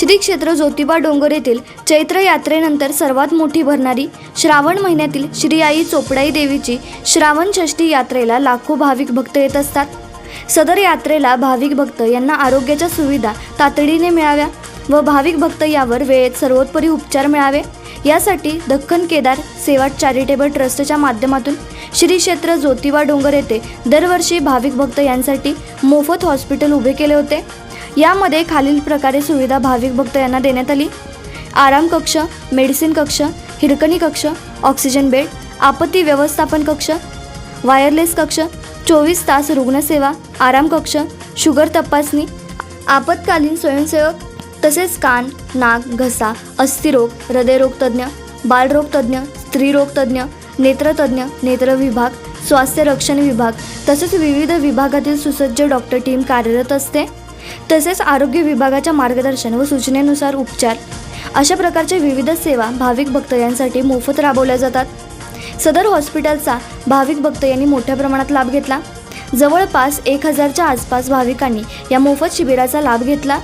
Shri क्षेत्र ज्योतिबा डोंगर येथील चैत्र यात्रेनंतर सर्वात मोठी भरणारी श्रावण महिन्यातील श्री आई चोपडाई देवीची श्रावण षष्ठी यात्रेला लाखो भाविक भक्त येत असतात. सदर यात्रेला भाविक भक्त यांना आरोग्याच्या सुविधा तातडीने मिळाव्या व भाविक भक्त यावर वेळेत सर्वोत्परी उपचार मिळावे. यासाठी दख्खन केदार सेवा चॅरिटेबल ट्रस्टच्या माध्यमातून श्री क्षेत्र ज्योतिबा डोंगर येथे दरवर्षी भाविक भक्त यांसाठी मोफत हॉस्पिटल उभे केले होते. यामध्ये खालील प्रकारे सुविधा भाविक भक्त यांना देण्यात आली. आराम कक्ष मेडिसिन कक्ष हिरकणी कक्ष ऑक्सिजन बेड आपत्ती व्यवस्थापन कक्ष वायरलेस कक्ष चोवीस तास रुग्णसेवा आराम कक्ष शुगर तपासणी आपत्कालीन स्वयंसेवक तसेच कान नाक घसा अस्थिरोग हृदयरोग तज्ज्ञ बालरोग तज्ज्ञ स्त्रीरोग तज्ज्ञ नेत्रतज्ज्ञ नेत्र विभाग स्वास्थ्य रक्षण विभाग तसेच विविध विभागातील सुसज्ज डॉक्टर टीम कार्यरत असते. तसेच आरोग्य विभागाच्या मार्गदर्शन व सूचनेनुसार उपचार. अशा प्रकारच्या विविध सेवा भाविक भक्त यांसाठी मोफत राबवल्या जातात. सदर हॉस्पिटलचा भाविक भक्त यांनी मोठ्या प्रमाणात लाभ घेतला. जवळपास एक हजारच्या आसपास भाविकांनी या मोफत शिबिराचा लाभ घेतला.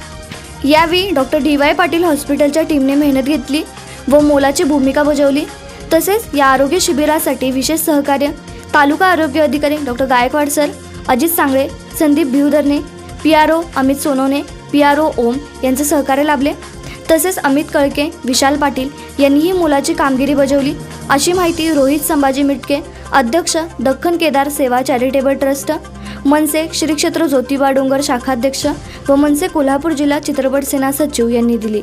यावेळी डॉक्टर डी वाय पाटील हॉस्पिटलच्या टीमने मेहनत घेतली व मोलाची भूमिका बजावली. तसेच या आरोग्य शिबिरासाठी विशेष सहकार्य तालुका आरोग्य अधिकारी doctor Gaikwad sir Ajit Sangle Sandeep Bhivdharne P R O Amit Sonawane P R O Om यांचे सहकार्य लाभले. तसेच अमित कळके विशाल पाटील यांनीही मोलाची कामगिरी बजावली. अशी माहिती रोहित संभाजी मिटके अध्यक्ष दख्खन केदार सेवा चॅरिटेबल ट्रस्ट मनसे श्री क्षेत्र ज्योतिबा डोंगर शाखाध्यक्ष व मनसे कोल्हापूर जिल्हा चित्रपट सेना सचिव यांनी दिली.